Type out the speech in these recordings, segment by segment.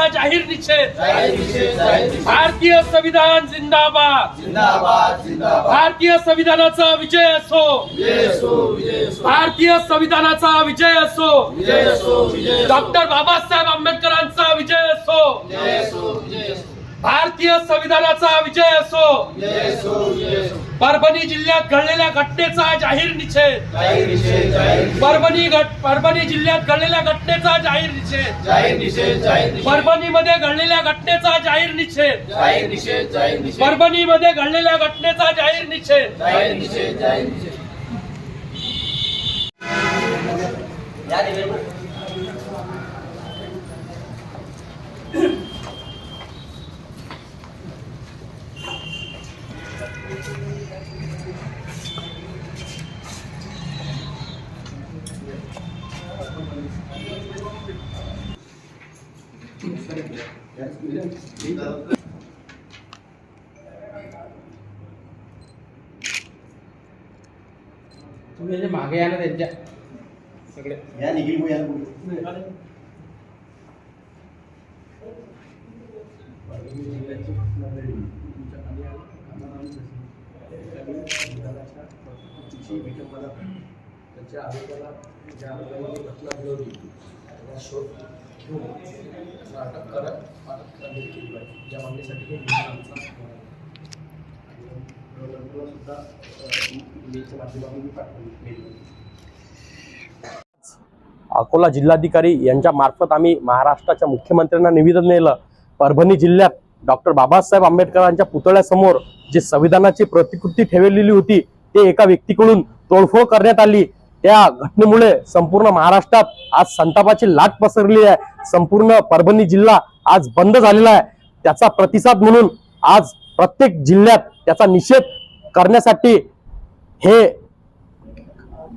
चा जाहीर निषेध. भारतीय संविधान जिंदाबाद. भारतीय संविधानाचा विजय असो. भारतीय संविधानाचा विजय असो. डॉक्टर बाबासाहेब आंबेडकरांचा विजय असो. भारतीय संविधानाचा विजय असो. परभणी जिल्ह्यात घडलेल्या घटनेचा जाहीर निषेध. जाहीर निषेध जाहीर निषेध. परभणी परभणी जिल्ह्यात घडलेल्या घटनेचा जाहीर निषेध. जाहीर निषेध जाहीर निषेध. परभणीमध्ये घडलेल्या घटनेचा जाहीर निषेध. जाहीर निषेध जाहीर निषेध. परभणीमध्ये घडलेल्या घटनेचा जाहीर निषेध. तुम्ही मागे या ना त्यांच्या. सगळे. या निखिल भाऊ या मला त्यांच्या आरोग्याला ज्या आरोपाला घटना घडवली त्याचा शोध घेऊन त्याला अटक करत अटक केली पाहिजे. या मागणीसाठी हे सुद्धा अ, माध्यमातून पाठवली अकोला जिल्हाधिकारी यांच्या मार्फत आम्ही महाराष्ट्राच्या मुख्यमंत्र्यांना निवेदन नेलं परभणी जिल्ह्यात डॉक्टर बाबासाहेब आंबेडकरांच्या पुतळ्यासमोर जी संविधानाची प्रतिकृती ठेवलेली होती ते एका व्यक्तीकडून तोडफोड करण्यात आली. त्या घटनेमुळे संपूर्ण महाराष्ट्रात आज संतापाची लाट पसरली आहे. संपूर्ण परभणी जिल्हा आज बंद झालेला आहे. त्याचा प्रतिसाद म्हणून आज प्रत्येक जिल्ह्यात त्याचा निषेध करण्यासाठी हे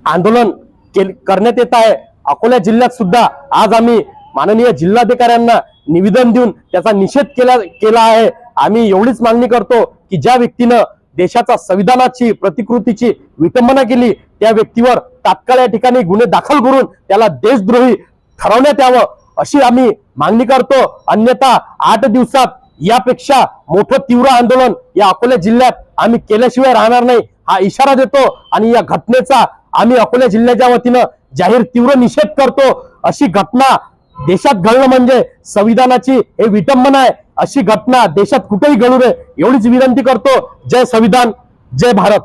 आंदोलन केल- करण्यात येत आहे. अकोला जिल्ह्यात सुद्धा आज आम्ही माननीय जिल्हाधिकाऱ्यांना निवेदन देऊन त्याचा निषेध केला केला आहे. आम्ही एवढीच मागणी करतो की ज्या व्यक्तीनं देशाचा संविधानाची प्रतिकृतीची विटंबना केली त्या व्यक्तीवर तात्काळ या ठिकाणी गुन्हे दाखल करून त्याला देशद्रोही ठरवण्यात यावं अशी आम्ही मागणी करतो. अन्यथा आठ दिवसात यापेक्षा मोठं तीव्र आंदोलन या अकोला जिल्ह्यात आम्ही केल्याशिवाय राहणार नाही हा इशारा देतो. आणि या घटनेचा आम्ही अकोला जिल्ह्याच्या वतीनं जाहीर तीव्र निषेध करतो. अशी घटना देशात घडणं म्हणजे संविधानाची हे विटंबना आहे. अशी घटना देशात कुठेही घडू नये एवढीच विनंती करतो. जय संविधान जय भारत.